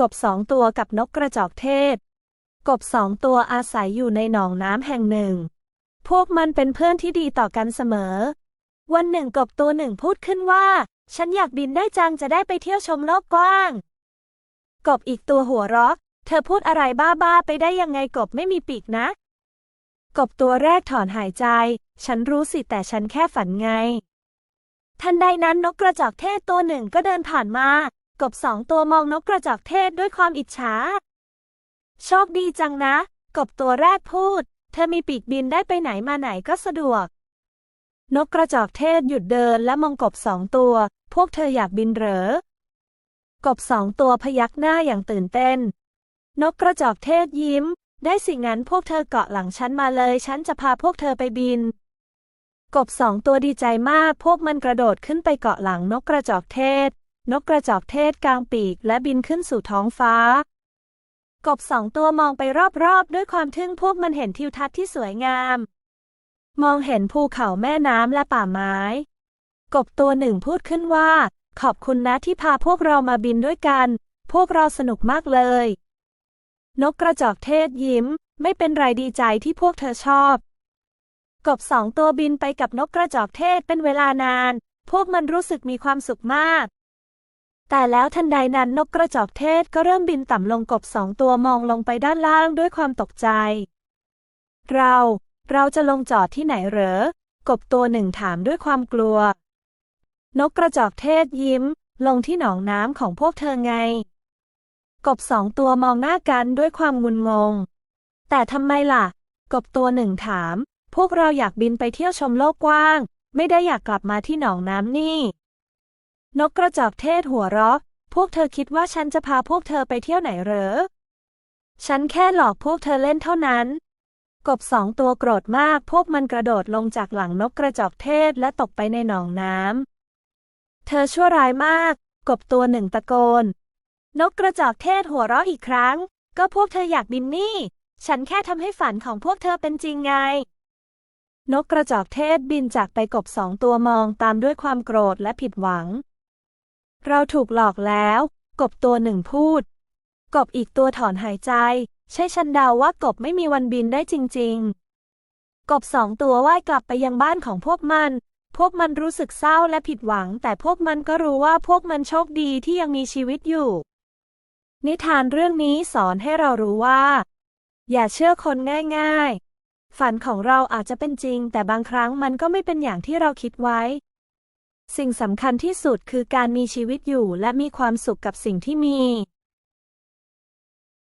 กบสองตัวกับนกกระจอกเทศ กบสองตัวอาศัยอยู่ในหนองน้ำแห่งหนึ่ง พวกมันเป็นเพื่อนที่ดีต่อกันเสมอ วันหนึ่งกบตัวหนึ่งพูดขึ้นว่า ฉันอยากบินได้จังจะได้ไปเที่ยวชมโลกกว้าง กบอีกตัวหัวเราะเธอพูดอะไรบ้าๆไปได้ยังไงกบไม่มีปีกนะ กบตัวแรกถอนหายใจ ฉันรู้สิแต่ฉันแค่ฝันไง ทันใดนั้นนกกระจอกเทศตัวหนึ่งก็เดินผ่านมา กบสองตัวมองนกกระจอกเทศด้วยความอิจฉา โชคดีจังนะ กบตัวแรกพูด เธอมีปีกบินได้ไปไหนมาไหนก็สะดวก นกกระจอกเทศหยุดเดินและมองกบสองตัว พวกเธออยากบินเหรอ กบสองตัวพยักหน้าอย่างตื่นเต้น นกกระจอกเทศยิ้ม ได้สิงั้นพวกเธอเกาะหลังฉันมาเลย ฉันจะพาพวกเธอไปบิน กบสองตัวดีใจมาก พวกมันกระโดดขึ้นไปเกาะหลังนกกระจอกเทศ นกกระจอกเทศกลางปีกและบินขึ้นสู่ท้องฟ้า กบสองตัวมองไปรอบๆ ด้วยความทึ่งพวกมันเห็นทิวทัศน์ที่สวยงาม มองเห็นภูเขาแม่น้ำและป่าไม้ กบตัวหนึ่งพูดขึ้นว่า ขอบคุณนะที่พาพวกเรามาบินด้วยกัน พวกเราสนุกมากเลย นกกระจอกเทศยิ้ม ไม่เป็นไรดีใจที่พวกเธอชอบ กบสองตัวบินไปกับนกกระจอกเทศเป็นเวลานาน พวกมันรู้สึกมีความสุขมาก แต่แล้วทันใดนั้นนกกระจอกเทศก็เริ่มบินต่ำลงกบสองตัวมองลงไปด้านล่างด้วยความตกใจ เรา เราจะลงจอดที่ไหนเหรอ กบตัวหนึ่งถามด้วยความกลัว นกกระจอกเทศยิ้ม ลงที่หนองน้ำของพวกเธอไง กบสองตัวมองหน้ากันด้วยความงุนงง แต่ทำไมล่ะ กบตัวหนึ่งถาม พวกเราอยากบินไปเที่ยวชมโลกกว้าง ไม่ได้อยากกลับมาที่หนองน้ำนี่ นกกระจอกเทศหัวเราะ พวกเธอคิดว่าฉันจะพาพวกเธอไปเที่ยวไหนเหรอ ฉันแค่หลอกพวกเธอเล่นเท่านั้น กบสองตัวโกรธมาก พวกมันกระโดดลงจากหลังนกกระจอกเทศและตกไปในหนองน้ำ เธอชั่วร้ายมาก กบตัวหนึ่งตะโกน นกกระจอกเทศหัวเราะอีกครั้ง ก็พวกเธออยากบินนี่ ฉันแค่ทำให้ฝันของพวกเธอเป็นจริงไงนกกระจอกเทศบินจากไปกบสองตัวมองตามด้วยความโกรธและผิดหวัง เราถูกหลอกแล้ว กบตัวหนึ่งพูด กบอีกตัวถอนหายใจ ใช่ฉันเดาว่ากบไม่มีวันบินได้จริง ๆ กบสองตัวว่ายกลับไปยังบ้านของพวกมัน พวกมันรู้สึกเศร้าและผิดหวัง แต่พวกมันก็รู้ว่าพวกมันโชคดีที่ยังมีชีวิตอยู่ นิทานเรื่องนี้สอนให้เรารู้ว่า อย่าเชื่อคนง่าย ๆ ฝันของเราอาจจะเป็นจริง แต่บางครั้งมันก็ไม่เป็นอย่างที่เราคิดไว้ สิ่งสำคัญที่สุดคือการมีชีวิตอยู่และมีความสุขกับสิ่งที่มี